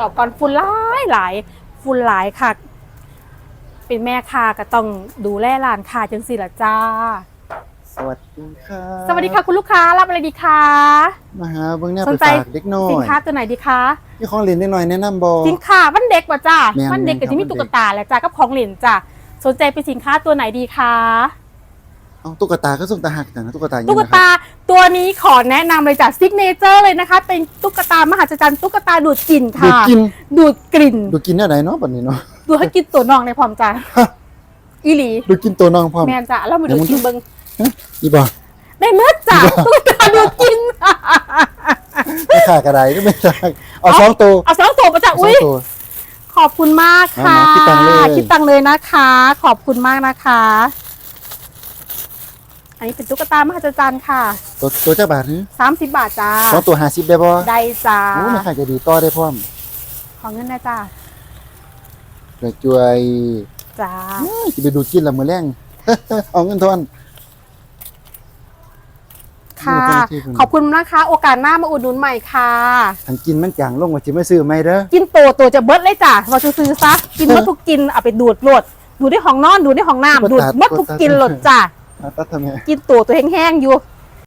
ออกก่อนฝุ่นหลายหลายฝุ่นหลายค่ะ เป็นแม่ค้าก็ต้องดูแลร้านค้าจังสิล่ะจ้า สวัสดีค่ะสวัสดีค่ะคุณลูกค้ารับอะไรดีคะมาหาเบิ่งเนี่ยสไปนใจฝากเด็กน้อยสินค้าตัวไหนดีคะมีของเล่นนิดหน่อยแนะนำบ่สินค้าวันเด็กป่ะจ้าแม่นวันเด็กแม่ก็นครับจะมีวันเด็กตุ๊กตาแหละจ้ากับของเล่นจ้าสนใจเป็นสินค้าตัวไหนดีคะ เอาตุ๊กตาก็ส่งตาหักแต่นะตุ๊กตาอย่างตุ๊นี้กนะครับ ตาตัวนี้ขอแนะนำเลยจ้ะซิกเนเจอร์เลยนะคะ เป็นตุ๊กตามหัศจรรย์ตุ๊กตาดูดกลิ่นดูค่ะกิน ดูดกลิ่น ดูกินอะไรเนาะบัดนี้เนาะ ดูให้กินตัวน้องในพร้อมจ้าฮะ อีหลี ดูกินตัวน้องพร้อม แมนจ้ะแล้วมาดูเดี๋ยวมึง กินเบิงนี่บ่ได้เมื่อจ้ะตุ๊กตาดูดกินไม่ขากระไดก็ไม่ใช่เอาสองตัวเอาสองตัวมาจ้ะเอาสออุ้งย ตัว ขอบคุณมากค่ะ มามาคิดตังค์เลย คิดตังค์เลยนะคะ ขอบคุณมากนะคะอั นนี้เป็นตุ๊กตามหัศจรรย์ค่ะตัวตัวเจ้าบาทนี่30บาทจ้าสองตัว50ได้บ่ได้จ้าโอ้ไม่ขายจะดีต่อได้พร้อมขอเงินนะจ้าเดี๋ยวจวยจ้าจะไปดูกินละมื้อแรงเอาเงินทอนค่ะเงินทอนที่คุณขอบคุณนะคะ โอกาสหน้ามาอุดหนุนใหม่ค่ะทันกินมันจางลงว่าสิมาซื้อไหมเด้อกินโตตัวจะเบิดเลยจ้ะเราซื้อๆซะกินหมดทุกกินเอาไปดูดโหลดดูดในห้องนอนดูดในห้องน้ำดูดหมดทุกกินโหลดจ้ะเอา ตัดทำไงกินตัวตัวแห้งๆอยู่